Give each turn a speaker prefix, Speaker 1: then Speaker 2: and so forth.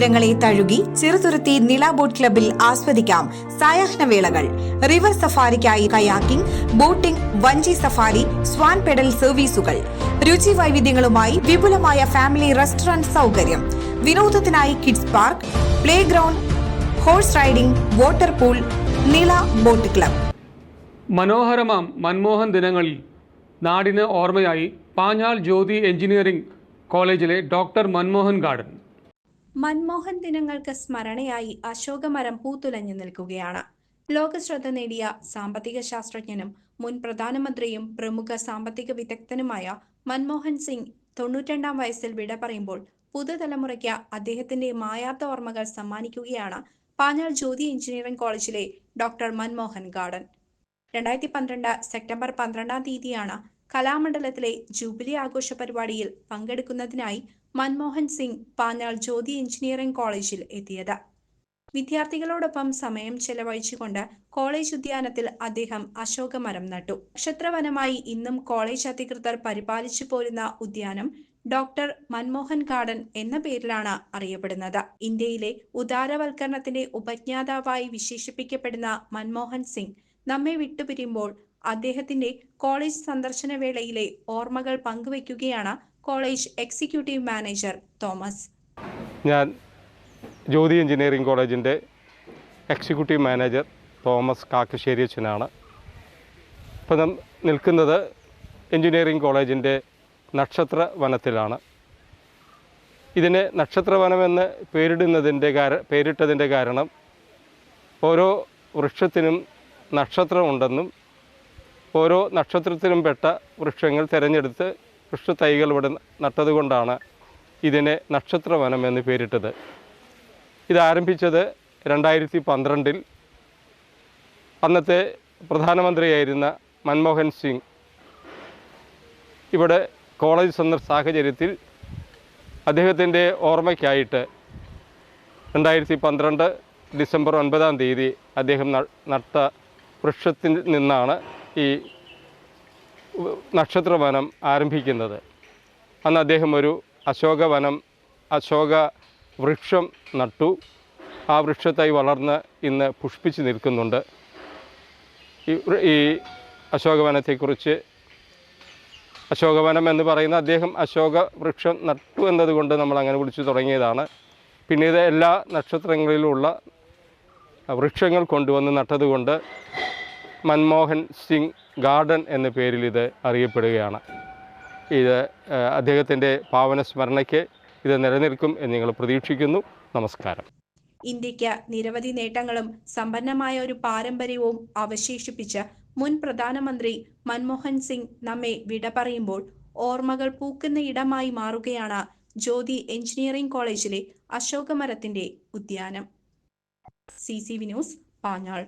Speaker 1: തീരങ്ങളെ തഴുകി ചെറുതുരുത്തി നില ബോട്ട് ക്ലബിൽ ആസ്വദിക്കാം സായാഹ്ന വേളകൾ. റിവർ സഫാരിക്കായി കയാക്കിംഗ് ബോട്ടിംഗ് വഞ്ചി സഫാരി സ്വാൻ പെഡൽ സർവീസുകൾ. രുചി വൈവിധ്യങ്ങളുമായി വിപുലമായ ഫാമിലി റെസ്റ്റോറന്റ് സൗകര്യം. വിനോദത്തിനായി kids park play ground horse riding water pool Nila boat club.
Speaker 2: മനോഹരമാം Manmohan ദിനങ്ങളിൽ നാടിന് ഓർമ്മയായി പാഞ്ഞാൽ ജ്യോതി എഞ്ചിനീയറിംഗ് കോളേജിലെ ഡോക്ടർ മൻമോഹൻ ഗാർഡൻ.
Speaker 3: മൻമോഹൻ ദിനങ്ങൾക്ക് സ്മരണയായി അശോകമരം പൂത്തുലഞ്ഞു നിൽക്കുകയാണ്. ലോകശ്രദ്ധ നേടിയ സാമ്പത്തിക ശാസ്ത്രജ്ഞനും മുൻ പ്രധാനമന്ത്രിയും പ്രമുഖ സാമ്പത്തിക വിദഗ്ധനുമായ മൻമോഹൻ സിംഗ് തൊണ്ണൂറ്റിരണ്ടാം വയസ്സിൽ വിട പറയുമ്പോൾ പുതുതലമുറയ്ക്ക് അദ്ദേഹത്തിന്റെ മായാത്ത ഓർമ്മകൾ സമ്മാനിക്കുകയാണ് പാഞ്ഞാൾ ജ്യോതി എഞ്ചിനീയറിംഗ് കോളേജിലെ ഡോക്ടർ മൻമോഹൻ ഗാർഡൻ. രണ്ടായിരത്തി പന്ത്രണ്ട് സെപ്റ്റംബർ പന്ത്രണ്ടാം തീയതിയാണ് കലാമണ്ഡലത്തിലെ ജൂബിലി ആഘോഷ പരിപാടിയിൽ പങ്കെടുക്കുന്നതിനായി മൻമോഹൻ സിംഗ് പാഞ്ഞാൾ ജ്യോതി എഞ്ചിനീയറിംഗ് കോളേജിൽ എത്തിയത്. വിദ്യാർത്ഥികളോടൊപ്പം സമയം ചെലവഴിച്ചുകൊണ്ട് കോളേജ് ഉദ്യാനത്തിൽ അദ്ദേഹം അശോകമരം നട്ടു. നക്ഷത്രവനമായി ഇന്നും കോളേജ് അധികൃതർ പരിപാലിച്ചു പോരുന്ന ഉദ്യാനം ഡോക്ടർ മൻമോഹൻ ഗാർഡൻ എന്ന പേരിലാണ് അറിയപ്പെടുന്നത്. ഇന്ത്യയിലെ ഉദാരവൽക്കരണത്തിന്റെ ഉപജ്ഞാതാവായി വിശേഷിപ്പിക്കപ്പെടുന്ന മൻമോഹൻ സിംഗ് നമ്മെ വിട്ടുപിരിയുമ്പോൾ അദ്ദേഹത്തിന്റെ കോളേജ് സന്ദർശന വേളയിലെ ഓർമ്മകൾ പങ്കുവയ്ക്കുകയാണ് കോളേജ് എക്സിക്യൂട്ടീവ് മാനേജർ തോമസ്.
Speaker 4: ഞാൻ ജ്യോതി എഞ്ചിനീയറിംഗ് കോളേജിന്റെ എക്സിക്യൂട്ടീവ് മാനേജർ തോമസ് കാക്കശ്ശേരി അച്ഛനാണ്. ഇപ്പം നാം നിൽക്കുന്നത് എഞ്ചിനീയറിംഗ് കോളേജിന്റെ നക്ഷത്ര വനത്തിലാണ്. ഇതിന് നക്ഷത്രവനമെന്ന് പേരിടുന്നതിന്റെ കാര പേരിട്ടതിന്റെ കാരണം ഓരോ വൃക്ഷത്തിനും നക്ഷത്രമുണ്ടെന്നും ഓരോ നക്ഷത്രത്തിലും പെട്ട വൃക്ഷങ്ങൾ തിരഞ്ഞെടുത്ത് വൃക്ഷ തൈകൾ ഇവിടെ നട്ടതുകൊണ്ടാണ് ഇതിനെ നക്ഷത്രവനം എന്ന് പേരിട്ടത്. ഇതാരംഭിച്ചത് രണ്ടായിരത്തി പന്ത്രണ്ടിൽ അന്നത്തെ പ്രധാനമന്ത്രിയായിരുന്ന മൻമോഹൻ സിംഗ്. ഇവിടെ കോളേജ് സന്ദർശ സാഹചര്യത്തിൽ അദ്ദേഹത്തിന്റെ ഓർമ്മയ്ക്കായിട്ട് രണ്ടായിരത്തി പന്ത്രണ്ട് ഡിസംബർ ഒൻപതാം തീയതി അദ്ദേഹം നട്ട വൃക്ഷത്തിൽ നിന്നാണ് ഈ നക്ഷത്രവനം ആരംഭിക്കുന്നത്. അന്ന് അദ്ദേഹം ഒരു അശോകവനം അശോക വൃക്ഷം നട്ടു. ആ വൃക്ഷത്തായി വളർന്ന് ഇന്ന് പുഷ്പിച്ച് നിൽക്കുന്നുണ്ട്. ഈ അശോകവനത്തെക്കുറിച്ച് അശോകവനം എന്ന് പറയുന്ന അദ്ദേഹം അശോക വൃക്ഷം നട്ടു എന്നതുകൊണ്ട് നമ്മൾ അങ്ങനെ വിളിച്ചു തുടങ്ങിയതാണ്. പിന്നീട് എല്ലാ നക്ഷത്രങ്ങളിലുമുള്ള വൃക്ഷങ്ങൾ കൊണ്ടുവന്ന് നട്ടതുകൊണ്ട് മൻമോഹൻ സിംഗ് ഗാർഡൻ എന്ന പേരിൽ ഇത് അറിയപ്പെടുകയാണ്. ഇത് അദ്ദേഹത്തിന്റെ പാവന സ്മരണയ്ക്ക് ഇത് നിലനിൽക്കും എന്ന് നിങ്ങൾ പ്രതീക്ഷിക്കുന്നു. നമസ്കാരം.
Speaker 3: ഇന്ത്യയ്ക്ക് നിരവധി നേട്ടങ്ങളും സമ്പന്നമായ ഒരു പാരമ്പര്യവും അവശേഷിപ്പിച്ച മുൻ പ്രധാനമന്ത്രി മൻമോഹൻ സിംഗ് നമ്മെ വിട പറയുമ്പോൾ ഓർമ്മകൾ പൂക്കുന്ന ഇടമായി മാറുകയാണ് ജ്യോതി എഞ്ചിനീയറിംഗ് കോളേജിലെ അശോകമരത്തിന്റെ ഉദ്യാനം. C C V news Panjal.